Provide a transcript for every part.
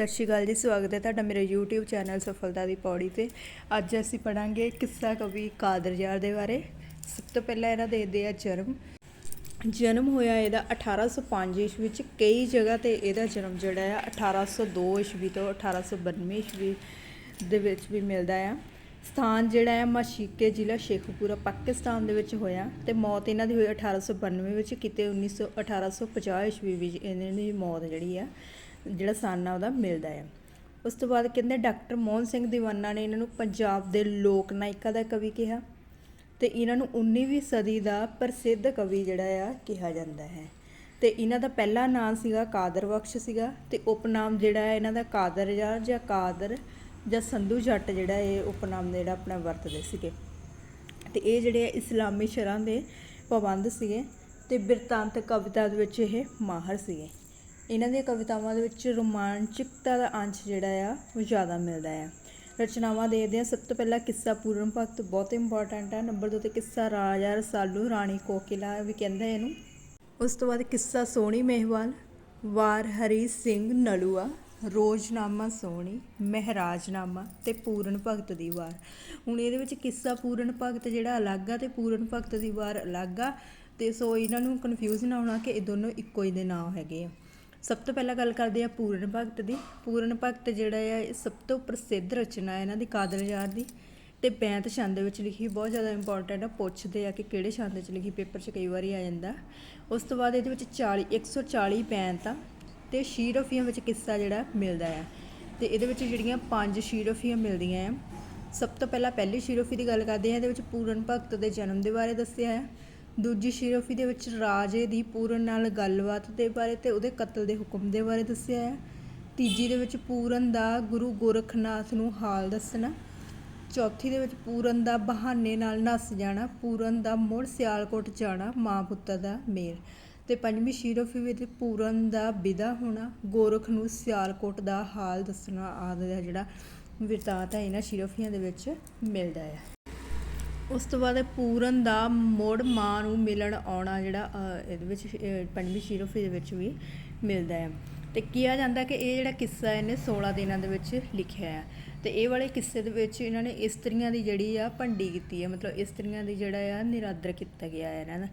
ਸਤਿ ਸ਼੍ਰੀ ਅਕਾਲ ਜੀ, ਸਵਾਗਤ ਹੈ ਤੁਹਾਡਾ ਮੇਰੇ YouTube ਚੈਨਲ ਸਫਲਤਾ ਦੀ ਪੌੜੀ ਤੇ। ਅੱਜ ਅਸੀਂ ਪੜਾਂਗੇ ਕਿੱਸਾ ਕਵੀ ਕਾਦਰ ਯਾਰ ਦੇ ਬਾਰੇ। ਸਭ ਤੋਂ ਪਹਿਲਾਂ ਇਹਨਾਂ ਦੇ ਆ ਜਨਮ। ਜਨਮ ਹੋਇਆ ਇਹਦਾ 1805 ਈਸਵੀ ਵਿੱਚ ਕਈ ਜਗ੍ਹਾ ਤੇ ਇਹਦਾ ਜਨਮ ਜਿਹੜਾ ਆ 1802 ਈਸਵੀ ਤੋਂ 1892 ਈਸਵੀ ਦੇ ਵਿੱਚ ਵੀ ਮਿਲਦਾ ਆ। ਸਥਾਨ ਜਿਹੜਾ ਆ, ਮਾਸ਼ੀਕੇ ਜ਼ਿਲ੍ਹਾ ਸ਼ੇਖੂਪੁਰਾ, ਪਾਕਿਸਤਾਨ ਦੇ ਵਿੱਚ ਹੋਇਆ ਤੇ ਮੌਤ ਇਹਨਾਂ ਦੀ ਹੋਈ 1892 ਵਿੱਚ। ਕਿਤੇ 1900 1850 ਈਸਵੀ ਵਿੱਚ ਇਹਨਾਂ ਦੀ ਮੌਤ ਜਿਹੜੀ ਆ। ਜਿਹੜਾ ਸਨ ਆ ਉਹਦਾ ਮਿਲਦਾ ਹੈ ਉਸ ਤੋਂ ਬਾਅਦ ਕਹਿੰਦੇ ਡਾਕਟਰ ਮੋਹਨ ਸਿੰਘ ਦੀਵਾਨਾ ਨੇ ਇਹਨਾਂ ਨੂੰ ਪੰਜਾਬ ਦੇ ਲੋਕ ਨਾਇਕਾ ਦਾ ਕਵੀ ਕਿਹਾ ਤੇ ਇਹਨਾਂ ਨੂੰ 19ਵੀਂ ਸਦੀ ਦਾ ਪ੍ਰਸਿੱਧ ਕਵੀ ਜਿਹੜਾ ਆ ਕਿਹਾ ਜਾਂਦਾ ਹੈ। ਤੇ ਇਹਨਾਂ ਦਾ ਪਹਿਲਾ ਨਾਮ ਸੀਗਾ ਕਾਦਰ ਬਖਸ਼ ਸੀਗਾ ਤੇ ਉਪਨਾਮ ਜਿਹੜਾ ਹੈ ਇਹਨਾਂ ਦਾ ਕਾਦਰ ਯਾਰ ਜਾਂ ਕਾਦਰ ਜਾਂ ਸੰਧੂ ਜੱਟ ਜਿਹੜਾ ਇਹ ਉਪਨਾਮ ਜਿਹੜਾ ਆਪਣਾ ਵਰਤਦੇ ਸੀਗੇ। ਤੇ ਇਹ ਜਿਹੜੇ ਆ ਇਸਲਾਮੀ ਸ਼ਰਾਂ ਦੇ ਪਾਬੰਦ ਸੀਗੇ ਤੇ ਬਿਰਤਾਂਤ ਕਵਿਤਾ ਦੇ ਵਿੱਚ ਇਹ ਮਾਹਰ ਸੀਗੇ। ਇਹਨਾਂ ਦੀਆਂ ਕਵਿਤਾਵਾਂ ਦੇ ਵਿੱਚ ਰੋਮਾਂਚਿਕਤਾ ਦਾ ਅੰਸ਼ ਜਿਹੜਾ ਆ, ਉਹ ਜ਼ਿਆਦਾ ਮਿਲਦਾ ਆ। ਰਚਨਾਵਾਂ ਦੇਖਦੇ ਆ ਸਭ ਤੋਂ ਪਹਿਲਾਂ ਕਿੱਸਾ ਪੂਰਨ ਭਗਤ ਬਹੁਤ ਇੰਪੋਰਟੈਂਟ ਆ। ਨੰਬਰ 2 ਤੇ ਕਿੱਸਾ ਰਾਜਾ ਰਸਾਲੂ ਰਾਣੀ ਕੋਕਿਲਾ ਵੀ ਕਹਿੰਦੇ ਇਹਨੂੰ। ਉਸ ਤੋਂ ਬਾਅਦ ਕਿੱਸਾ ਸੋਹਣੀ ਮਹਿਵਾਲ, ਵਾਰ ਹਰੀ ਸਿੰਘ ਨਲੂਆ, ਰੋਜ਼ਨਾਮਾ ਸੋਹਣੀ, ਮਹਿਰਾਜਨਾਮਾ ਤੇ ਪੂਰਨ ਭਗਤ ਦੀ ਵਾਰ। ਹੁਣ ਇਹਦੇ ਵਿੱਚ ਕਿੱਸਾ ਪੂਰਨ ਭਗਤ ਜਿਹੜਾ ਅਲੱਗ ਆ ਤੇ ਪੂਰਨ ਭਗਤ ਦੀ ਵਾਰ ਅਲੱਗ ਆ ਤੇ ਸੋ ਇਹਨਾਂ ਨੂੰ ਕਨਫਿਊਜ਼ ਨਾ ਹੋਣਾ ਕਿ ਇਹ ਦੋਨੋਂ ਇੱਕੋ ਹੀ ਦੇ ਨਾਮ ਹੈਗੇ ਆ। ਸਭ ਤੋਂ ਪਹਿਲਾਂ ਗੱਲ ਕਰਦੇ ਆ ਪੂਰਨ ਭਗਤ ਦੀ। ਪੂਰਨ ਭਗਤ ਜਿਹੜਾ ਆ, ਇਹ ਸਭ ਤੋਂ ਪ੍ਰਸਿੱਧ ਰਚਨਾ ਹੈ ਇਹਨਾਂ ਦੀ ਕਾਦਰ ਯਾਰ ਦੀ। ਤੇ ਬੈਂਤ ਛੰਦ ਦੇ ਵਿੱਚ ਲਿਖੀ ਬਹੁਤ ਜ਼ਿਆਦਾ ਇੰਪੋਰਟੈਂਟ ਆ, ਪੁੱਛਦੇ ਆ ਕਿ ਕਿਹੜੇ ਛੰਦ ਵਿੱਚ ਲਿਖੀ ਪੇਪਰ 'ਚ ਕਈ ਵਾਰੀ ਆ ਜਾਂਦਾ। ਉਸ ਤੋਂ ਬਾਅਦ ਇਹਦੇ ਵਿੱਚ 40 140 ਬੈਂਤ ਆ ਤੇ ਸ਼ੀਰਫੀਆਂ ਵਿੱਚ ਕਿੱਸਾ ਜਿਹੜਾ ਮਿਲਦਾ ਆ। ਤੇ ਇਹਦੇ ਵਿੱਚ ਜਿਹੜੀਆਂ ਪੰਜ ਸ਼ੀਰਫੀਆਂ ਮਿਲਦੀਆਂ ਆ। ਸਭ ਤੋਂ ਪਹਿਲਾਂ ਪਹਿਲੀ ਸ਼ੀਰਫੀ ਦੀ ਗੱਲ ਕਰਦੇ ਆ ਇਹਦੇ ਵਿੱਚ ਪੂਰਨ ਭਗਤ ਦੇ ਜਨਮ ਦੇ ਬਾਰੇ ਦੱਸਿਆ ਹੈ ਦੂਜੀ ਸ਼ੀਰਫੀ ਦੇ ਵਿੱਚ ਰਾਜੇ ਦੀ ਪੂਰਨ ਨਾਲ ਗੱਲਬਾਤ ਦੇ ਬਾਰੇ ਤੇ ਉਹਦੇ ਕਤਲ ਦੇ ਹੁਕਮ ਦੇ ਬਾਰੇ ਦੱਸਿਆ ਹੈ। ਤੀਜੀ ਦੇ ਵਿੱਚ ਪੂਰਨ ਦਾ ਗੁਰੂ ਗੋਰਖਨਾਥ ਨੂੰ ਹਾਲ ਦੱਸਣਾ। ਚੌਥੀ ਦੇ ਵਿੱਚ ਪੂਰਨ ਦਾ ਬਹਾਨੇ ਨਾਲ ਨੱਸ ਜਾਣਾ। ਪੂਰਨ ਦਾ ਮੁੜ ਸਿਆਲਕੋਟ ਜਾਣਾ, ਮਾਂ ਪੁੱਤਰ ਦਾ ਮੇਲ। ਤੇ ਪੰਜਵੀਂ ਸ਼ੀਰਫੀ ਵਿੱਚ ਪੂਰਨ ਦਾ ਵਿਦਾ ਹੋਣਾ, ਗੋਰਖ ਨੂੰ ਸਿਆਲਕੋਟ ਦਾ ਹਾਲ ਦੱਸਣਾ ਆਦਿ ਦਾ ਜਿਹੜਾ ਵਿਰਤਾਂਤ ਹੈ, ਇਹਨਾਂ ਸ਼ੀਰਫੀਆਂ ਦੇ ਵਿੱਚ ਮਿਲਦਾ ਹੈ। ਉਸ ਤੋਂ ਬਾਅਦ ਪੂਰਨ ਦਾ ਮੁੜ ਮਾਂ ਨੂੰ ਮਿਲਣ ਆਉਣਾ ਜਿਹੜਾ ਇਹਦੇ ਵਿੱਚ ਅ, ਪੰਜਵੀਂ ਸ਼ੀਰੋਫੀ ਦੇ ਵਿੱਚ ਵੀ ਮਿਲਦਾ ਹੈ। ਤੇ ਕਿਹਾ ਜਾਂਦਾ ਕਿ ਇਹ ਜਿਹੜਾ ਕਿੱਸਾ ਇਹਨੇ 16 ਦਿਨਾਂ ਦੇ ਵਿੱਚ ਲਿਖਿਆ ਹੈ। ਤੇ ਇਹ ਵਾਲੇ ਕਿੱਸੇ ਦੇ ਵਿੱਚ ਇਹਨਾਂ ਨੇ ਇਸਤਰੀਆਂ ਦੀ ਜਿਹੜੀ ਆ ਭੰਡੀ ਕੀਤੀ ਹੈ ਮਤਲਬ ਇਸਤਰੀਆਂ ਦੀ ਜਿਹੜਾ ਆ ਨਿਰਾਦਰ ਕੀਤਾ ਗਿਆ ਹੈ ਇਹਨਾਂ ਦਾ।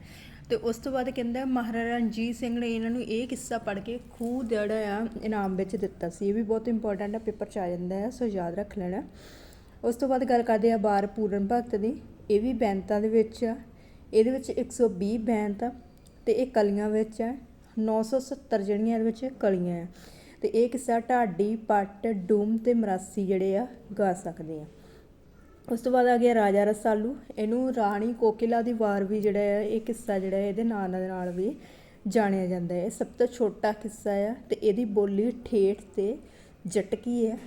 ਤੇ ਉਸ ਤੋਂ ਬਾਅਦ ਕਹਿੰਦਾ ਮਹਾਰਾਜਾ ਰਣਜੀਤ ਸਿੰਘ ਨੇ ਇਹਨਾਂ ਨੂੰ ਇਹ ਕਿੱਸਾ ਪੜ੍ਹ ਕੇ ਖੂਹ ਜਿਹੜਾ ਆ ਇਨਾਮ ਵਿੱਚ ਦਿੱਤਾ ਸੀ। ਇਹ ਵੀ ਬਹੁਤ ਇੰਪੋਰਟੈਂਟ ਆ ਪੇਪਰ 'ਚ ਆ ਜਾਂਦਾ ਹੈ ਸੋ ਯਾਦ ਰੱਖ ਲੈਣਾ। ਉਸ ਤੋਂ ਬਾਅਦ ਗੱਲ ਕਰਦੇ ਆ ਬਾਰ ਪੂਰਨ ਭਗਤ ਦੀ। ਇਹ ਵੀ ਬੈਂਤਾਂ ਦੇ ਵਿੱਚ ਆ। ਇਹਦੇ ਵਿੱਚ 120 ਬੈਂਤ ਆ ਅਤੇ ਇਹ ਕਲੀਆਂ ਵਿੱਚ ਆ। 970 ਜਿਹੜੀਆਂ ਇਹਦੇ ਵਿੱਚ ਕਲੀਆਂ ਆ। ਅਤੇ ਇਹ ਕਿੱਸਾ ਢਾਡੀ, ਪੱਟ, ਡੂਮ ਅਤੇ ਮਰਾਸੀ ਜਿਹੜੇ ਆ, ਗਾ ਸਕਦੇ ਆ। ਉਸ ਤੋਂ ਬਾਅਦ ਆ ਗਿਆ ਰਾਜਾ ਰਸਾਲੂ। ਇਹਨੂੰ ਰਾਣੀ ਕੋਕਿਲਾ ਦੀ ਵਾਰ ਵੀ ਜਿਹੜਾ ਹੈ ਇਹ ਕਿੱਸਾ ਜਿਹੜਾ ਹੈ ਇਹਦੇ ਨਾਂ ਦੇ ਨਾਲ ਵੀ ਜਾਣਿਆ ਜਾਂਦਾ ਹੈ ਇਹ ਸਭ ਤੋਂ ਛੋਟਾ ਕਿੱਸਾ ਆ ਤੇ ਇਹਦੀ ਬੋਲੀ ਠੇਠ ਤੇ ਜਟਕੀ ਹੈ